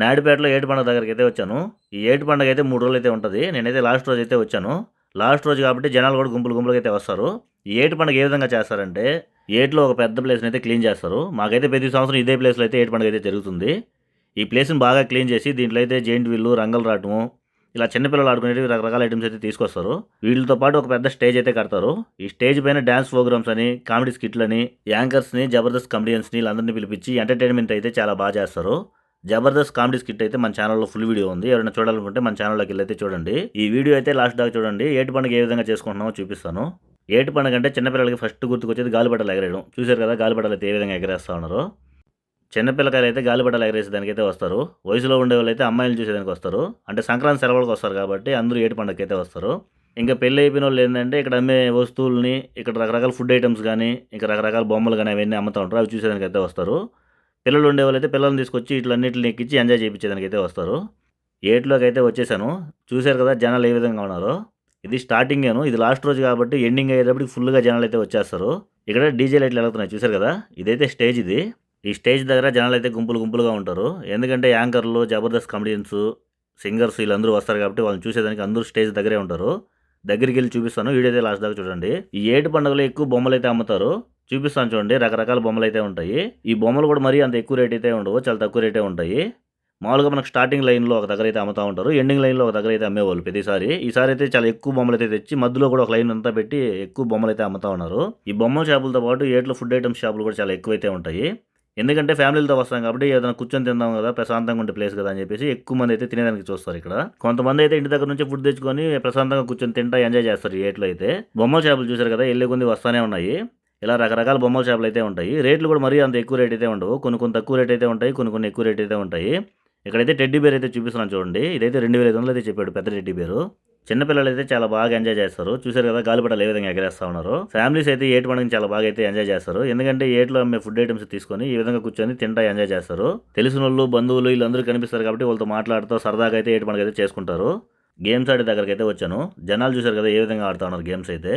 నాయుడుపేటలో ఏటు పండుగ దగ్గరికి అయితే వచ్చాను. ఈ ఏటు పండుగ అయితే మూడు రోజులు అయితే ఉంటుంది. నేనైతే లాస్ట్ రోజు అయితే వచ్చాను. లాస్ట్ రోజు కాబట్టి జనాలు కూడా గుంపులు గుంపులుగా అయితే వస్తారు. ఈ ఏటు పండుగ ఏ విధంగా చేస్తారంటే ఏట్లో ఒక పెద్ద ప్లేస్ని అయితే క్లీన్ చేస్తారు. మాకైతే ప్రతి సంవత్సరం ఇదే ప్లేస్లో అయితే ఏటు పండుగ అయితే జరుగుతుంది. ఈ ప్లేస్ని బాగా క్లీన్ చేసి దీంట్లో అయితే జెయింట్ వీళ్ళు రంగలు రావటము ఇలా చిన్నపిల్లలు ఆడుకునేవి రకరకాల ఐటమ్స్ అయితే తీసుకొస్తారు. వీళ్ళతో పాటు ఒక పెద్ద స్టేజ్ అయితే కడతారు. ఈ స్టేజ్ పైన డ్యాన్స్ ప్రోగ్రామ్స్ అని కామెడీ స్కిట్లని యాంకర్స్ని జబర్దస్త్ కమెడియన్స్ని వీళ్ళందరినీ పిలిపించి ఎంటర్టైన్మెంట్ అయితే చాలా బాగా చేస్తారు. జబర్దస్త్ కామెడీ స్కిట్ అయితే మన ఛానల్లో ఫుల్ వీడియో ఉంది. ఎవరైనా చూడాలనుకుంటే మన ఛానల్లోకి వెళ్ళి అయితే చూడండి. ఈ వీడియో అయితే లాస్ట్ దాకా చూడండి. ఏటి పండుగ ఏ విధంగా చేసుకుంటున్నామో చూపిస్తాను. ఏటి పండుగ అంటే చిన్నపిల్లలకి ఫస్ట్ గుర్తుకొచ్చేది గాలిపటాలు ఎగరేయడం. చూశారు కదా గాలిపటాలు అయితే ఏ విధంగా ఎగరేస్తా ఉన్నారు. చిన్నపిల్లకాయలు అయితే గాలిపటాలు ఎగరేసే దానికైతే వస్తారు. వయసులో ఉండే వాళ్ళు అయితే అమ్మాయిలు చూసేదానికి వస్తారు. అంటే సంక్రాంతి సెలవులకు వస్తారు కాబట్టి అందరూ ఏటి పండుగకి అయితే వస్తారు. ఇంకా పెళ్ళి అయిపోయిన వాళ్ళు ఏంటంటే ఇక్కడ అమ్మే వస్తువుల్ని ఇక్కడ రకరకాల ఫుడ్ ఐటమ్స్ కానీ ఇంకా రకరకాల బొమ్మలు కానీ అవన్నీ అమ్ముతూ ఉంటారు. అవి చూసేదానికి అయితే వస్తారు. పిల్లలు ఉండేవాళ్ళైతే పిల్లల్ని తీసుకొచ్చి ఇట్లన్నిటిని ఎక్కించి ఎంజాయ్ చేయించేదానికి అయితే వస్తారు. ఏట్లోకి అయితే వచ్చేసాను. చూశారు కదా జనాలు ఏ విధంగా ఉన్నారో. ఇది స్టార్టింగేను ఇది లాస్ట్ రోజు కాబట్టి ఎండింగ్ అయ్యేటప్పటికి ఫుల్గా జనాలు అయితే వచ్చేస్తారు. ఇక్కడ డీజే లైట్లు వెళ్తున్నాయి చూశారు కదా? ఇదైతే స్టేజ్ ఇది. ఈ స్టేజ్ దగ్గర జనాలు అయితే గుంపులు గుంపులుగా ఉంటారు. ఎందుకంటే యాంకర్లు జబర్దస్త్ కమెడియన్స్ సింగర్స్ వీళ్ళందరూ వస్తారు కాబట్టి వాళ్ళని చూసేదానికి అందరూ స్టేజ్ దగ్గరే ఉంటారు. దగ్గరికి వెళ్ళి చూపిస్తాను. వీడియో అయితే లాస్ట్ దాకా చూడండి. ఈ ఏటు పండుగలో ఎక్కువ బొమ్మలు అయితే అమ్ముతారు. చూపిస్తాను చూడండి రకరకాల బొమ్మలు అయితే ఉంటాయి. ఈ బొమ్మలు కూడా మరీ అంత ఎక్కువ రేట్ అయితే ఉండవు చాలా తక్కువ రేటే ఉంటాయి. మామూలుగా మనకు స్టార్టింగ్ లైన్లో ఒక దగ్గర అయితే అమ్ముతూ ఉంటారు ఎండింగ్ లైన్లో ఒక దగ్గర అయితే అమ్మేవాళ్ళు ప్రతిసారి. ఈసారి అయితే చాలా ఎక్కువ బొమ్మలు అయితే తెచ్చి మధ్యలో కూడా ఒక లైన్ అంతా పెట్టి ఎక్కువ బొమ్మలు అయితే అమ్ముతా ఉన్నారు. ఈ బొమ్మల షాపులతో పాటు ఏట్లో ఫుడ్ ఐటమ్స్ షాపులు కూడా చాలా ఎక్కువైతే ఉంటాయి. ఎందుకంటే ఫ్యామిలీలతో వస్తాం కాబట్టి ఏదైనా కూర్చొని తిందాం కదా ప్రశాంతంగా ఉండే ప్లేస్ కదా అని చెప్పేసి ఎక్కువ మంది అయితే తినేదానికి చూస్తారు ఇక్కడ. కొంతమంది అయితే ఇంటి దగ్గర నుంచి ఫుడ్ తెచ్చుకొని ప్రశాంతంగా కూర్చొని తింటా ఎంజాయ్ చేస్తారు ఈ ఏట్లో అయితే. బొమ్మల చేపలు చూసారు కదా వెళ్ళే కొద్ది వస్తానే ఉన్నాయి. ఇలా రకరకాల బొమ్మల షాపులు అయితే ఉంటాయి. రేట్లు కూడా మరీ అంత ఎక్కువ రేట్ అయితే ఉండవు. కొన్ని కొన్ని తక్కువ రేట్ అయితే ఉంటాయి. కొన్ని కొన్ని ఎక్కువ రేట్ అయితే ఉంటాయి. ఇక్కడైతే టెడ్డీ బేర్ అయితే చూపిస్తున్నాను చూడండి. ఇదైతే రెండు వేల ఐదు వందలు అయితే చెప్పాడు పెద్ద టెడ్డీ బేరు. చిన్నపిల్లలు అయితే చాలా బాగా ఎంజాయ్ చేస్తారు. చూసారు కదా గాలిపటాలు ఏ విధంగా ఎగరేస్తా ఉన్నారు. ఫ్యామిలీస్ అయితే ఏటు పండుగ చాలా బాగా అయితే ఎంజాయ్ చేస్తారు. ఎందుకంటే ఏట్లో అమ్మే ఫుడ్ ఐటమ్స్ తీసుకొని ఈ విధంగా కూర్చొని తింటా ఎంజాయ్ చేస్తారు. తెలిసిన వాళ్ళు బంధువులు వీళ్ళందరూ కనిపిస్తారు కాబట్టి వాళ్ళతో మాట్లాడుతూ సరదాగా అయితే ఏటు పండుగ అయితే చేసుకుంటారు. గేమ్స్ ఆడే దగ్గరికి అయితే వచ్చాను. జనాలు చూసారు కదా ఏ విధంగా ఆడుతా ఉన్నారు గేమ్స్ అయితే.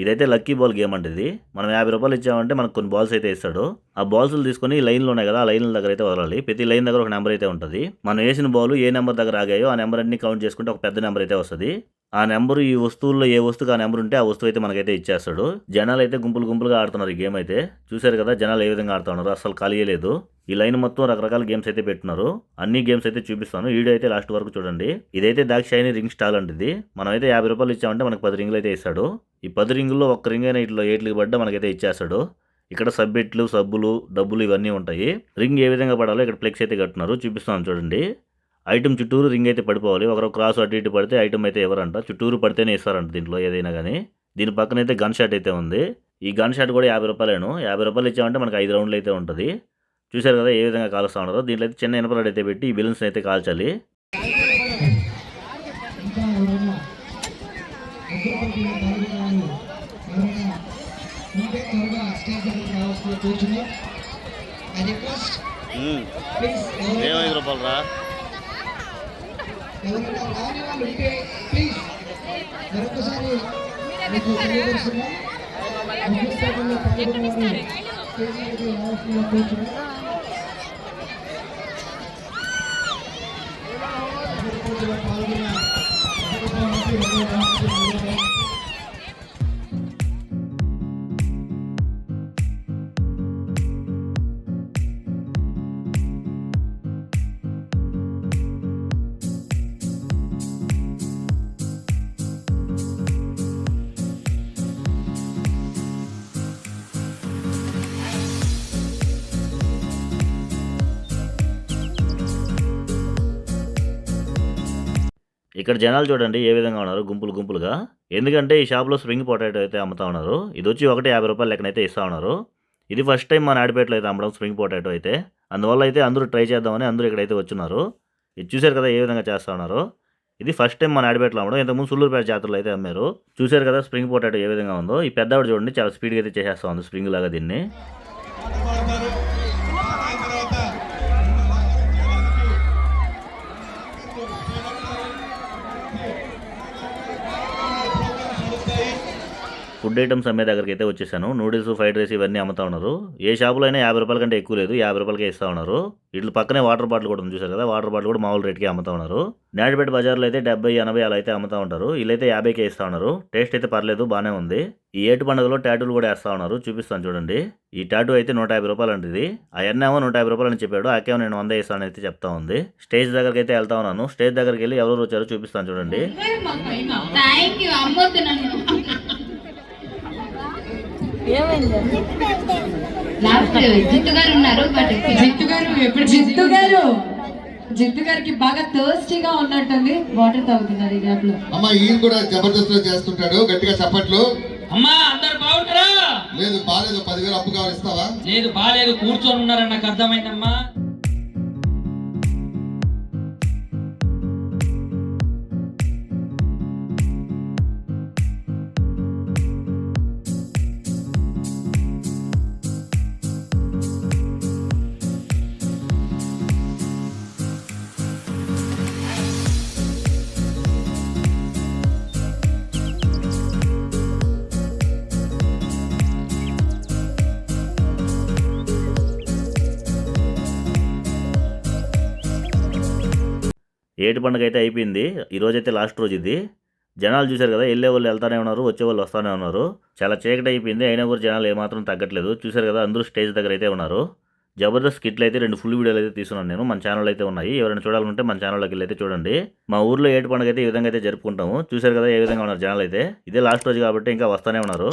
ఇదైతే లక్కీ బాల్ గేమ్ అంటే ఇది. మనం యాభై రూపాయలు ఇచ్చామంటే మనకు కొన్ని బాల్స్ అయితే ఇస్తాడు ఆ బాల్స్ తీసుకొని లైన్లో ఉన్నాయి కదా ఆ లైన్ల దగ్గర అయితే వదలాలి. ప్రతి లైన్ దగ్గర ఒక నెంబర్ అయితే ఉంటుంది. మనం వేసిన బాల్ ఏ నెంబర్ దగ్గర ఆగాయో ఆ నెంబర్ అన్ని కౌంట్ చేసుకుంటే ఒక పెద్ద నెంబర్ అయితే వస్తుంది. ఆ నెంబర్ ఈ వస్తువుల్లో ఏ వస్తువు ఆ నెంబర్ ఉంటే ఆ వస్తువు అయితే మనకైతే ఇచ్చేస్తాడు. జనాలు అయితే గుంపులు గుంపులుగా ఆడుతున్నారు ఈ గేమ్ అయితే. చూశారు కదా జనాలు ఏ విధంగా ఆడుతున్నారు అసలు ఖాళీ లేదు. ఈ లైన్ మొత్తం రకరకాల గేమ్స్ అయితే పెట్టినారు. అన్ని గేమ్స్ అయితే చూపిస్తాను. వీడియో అయితే లాస్ట్ వరకు చూడండి. ఇదైతే దాక్షాయిని రింగ్ స్టాల్ అంటది మనం అయితే యాభై రూపాయలు ఇచ్చామంటే మనకు పది రింగులు అయితే ఇస్తాడు. ఈ పది రింగుల్లో ఒక్క రింగ్ అయినా ఇట్లా ఏట్లకి పడ్డా మనకైతే ఇచ్చేస్తాడు. ఇక్కడ సబ్బెట్లు సబ్బులు డబ్బులు ఇవన్నీ ఉంటాయి. రింగ్ ఏ విధంగా పడాలో ఇక్కడ ఫ్లెక్స్ అయితే కట్టున్నారు చూపిస్తాను చూడండి. ఐటమ్ చుట్టూరు రింగ్ అయితే పడిపోవాలి. ఒకరు క్రాస్ అటు ఇటు పడితే ఐటమ్ అయితే ఎవరంట? చుట్టూరు పడితేనే ఇస్తారంట దీంట్లో ఏదైనా కానీ దీని పక్కన అయితే గన్ షాట్ అయితే ఉంది. ఈ గన్ షాట్ కూడా యాభై రూపాయలేను. యాభై రూపాయలు ఇచ్చామంటే మనకి ఐదు రౌండ్లు అయితే ఉంటుంది. చూశారు కదా ఏ విధంగా కాలుస్తూ ఉన్నారో దీంట్లో అయితే చిన్న ఇనపరాడు అయితే పెట్టి ఈ బెలూన్స్ అయితే కాల్చాలి. రూపాయలు రా ఎవరైనా రాని వాళ్ళు ఉంటే ప్లీజ్ మరొకసారి మీకు తెలియజేస్తున్నాం పాల్గొనేవారు కూర్చున్నాం పాల్గొన్న ఒకటో నుంచి ఇక్కడ జనాలు చూడండి ఏ విధంగా ఉన్నారు. గుంపులు గుంపులుగా. ఎందుకంటే ఈ షాప్లో స్ప్రింగ్ పొటాటో అయితే అమ్ముతా ఉన్నారు. ఇది వచ్చి ఒకటి యాభై రూపాయలు లెక్కనైతే ఇస్తా ఉన్నారు. ఇది ఫస్ట్ టైం మన ఆడిపేటలో అయితే అమ్మడం స్ప్రింగ్ పొటాటో అయితే. అందువల్ల అయితే అందరూ ట్రై చేద్దామని అందరూ ఇక్కడైతే వచ్చున్నారు. ఇది చూశారు కదా ఏ విధంగా చేస్తా ఉన్నారు. ఇది ఫస్ట్ టైం మన ఆడిపేటలో అమ్మడం. ఇంతకుముందు సుల్లూరుపేట జాతరలో అయితే అమ్మారు. చూశారు కదా స్ప్రింగ్ పొటాటో ఏ విధంగా ఉందో. ఈ పెద్దవాడు చూడండి చాలా స్పీడ్గా అయితే చేసేస్తా ఉంది స్ప్రింగ్ లాగా దీన్ని. ఫుడ్ ఐటమ్స్ అమ్మే దగ్గరికి అయితే వచ్చేసాను. నూడిల్స్ ఫ్రైడ్ రైస్ ఇవన్నీ అమ్ముతా ఉన్నారు. ఏ షాపులో అయినా యాభై రూపాయల కంటే ఎక్కువ లేదు. యాభై రూపాయలకే ఇస్తా ఉన్నారు. వీళ్ళు పక్కనే వాటర్ బాటిల్ కూడా ఉంది చూసారు కదా? వాటర్ బాటిల్ కూడా మామూలు రేట్కి అమ్ముతా ఉన్నారు. నాయుడుపేట బజార్లో అయితే డెబ్బై ఎనభై అలా అయితే అమ్ముతా ఉంటారు. వీళ్ళైతే యాభైకే ఇస్తా ఉన్నారు. టేస్ట్ అయితే పర్లేదు బాగానే ఉంది. ఈ ఏటు పండుగలో టాటూలు కూడా వేస్తా ఉన్నారు. చూపిస్తాను చూడండి. ఈ టాటూ అయితే నూట యాభై రూపాయలు అంటే ఇది అయ్యన్నేమో నూట యాభై రూపాయలు అని చెప్పాడు ఆకేమో నేను వంద ఇస్తాను అయితే చెప్తా ఉంది. స్టేజ్ దగ్గరికి అయితే వెళ్తా ఉన్నాను. స్టేజ్ దగ్గరికి వెళ్ళి ఎవరు వచ్చారో చూపిస్తాను చూడండి. జిత్తు గారు ఉన్నారు బట్ జిత్తు గారు ఎప్పుడు జిత్తు గారు జిత్తు గారికి బాగా థర్స్టీగా ఉన్నట్టుంది వాటర్ తాగుతున్నారు ఈ గ్యాప్లో. అమ్మ ఈయన కూడా జబర్దస్త్లో చేస్తుంటాడు గట్టిగా చప్పట్లు. అమ్మా అందరు బాగుంటారా? లేదు బాలేదు పదివేలు అప్పు కావాలి ఇస్తావా? లేదు బాలేదు కూర్చొని ఉన్నారని నాకు అర్థమైందమ్మా. ఏటి పండుగ అయితే అయిపోయింది ఈ లాస్ట్ రోజు ఇది. జనాలు చూశారు కదా వెళ్ళే వాళ్ళు వెళ్తానే ఉన్నారు వచ్చే వాళ్ళు వస్తానే ఉన్నారు. చాలా చీకటి అయిపోయింది అయినా కూడా జనాలు ఏమాత్రం తగ్గట్లేదు. చూశారు కదా అందరూ స్టేజ్ దగ్గర అయితే ఉన్నారు. జబర్దస్త్ కిట్లు అయితే రెండు ఫుల్ వీడియోలు అయితే తీసుకున్నాను నేను మన ఛానల్ అయితే ఉన్నాయి. ఎవరైనా చూడాలంటే మన ఛానల్లోకి వెళ్ళి అయితే చూడండి. మా ఊర్లో ఏటి పండుగ అయితే ఈ విధంగా అయితే జరుపుకుంటాము. చూశారు కదా ఏ విధంగా ఉన్నారు జనాలు అయితే. ఇదే లాస్ట్ రోజు కాబట్టి ఇంకా వస్తానే ఉన్నారు.